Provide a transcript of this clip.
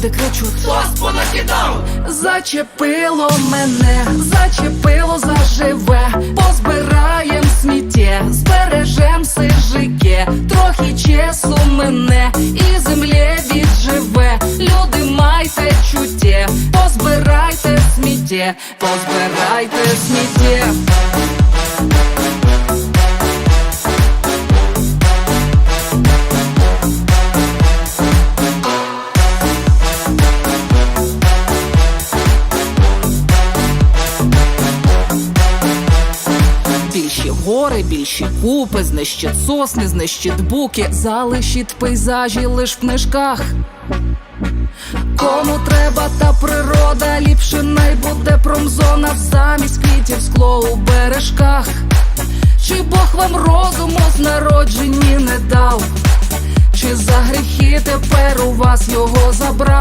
люди кричуть. Хтось понакидав, Зачепило мене, зачепило заживе, позбираєм сміття, збережем сижике, трохи часу мене і землі відживе. Люди майте чуття, позбирайте сміття, позбирайте сміття. Більші гори, більші купи, знищить сосни, знищить буки, залишить пейзажі лиш в книжках. Кому треба та природа, ліпше най буде промзона замість квітів скло у бережках. Чи Бог вам розуму з народженні не дав? Чи за гріхи тепер у вас його забрав?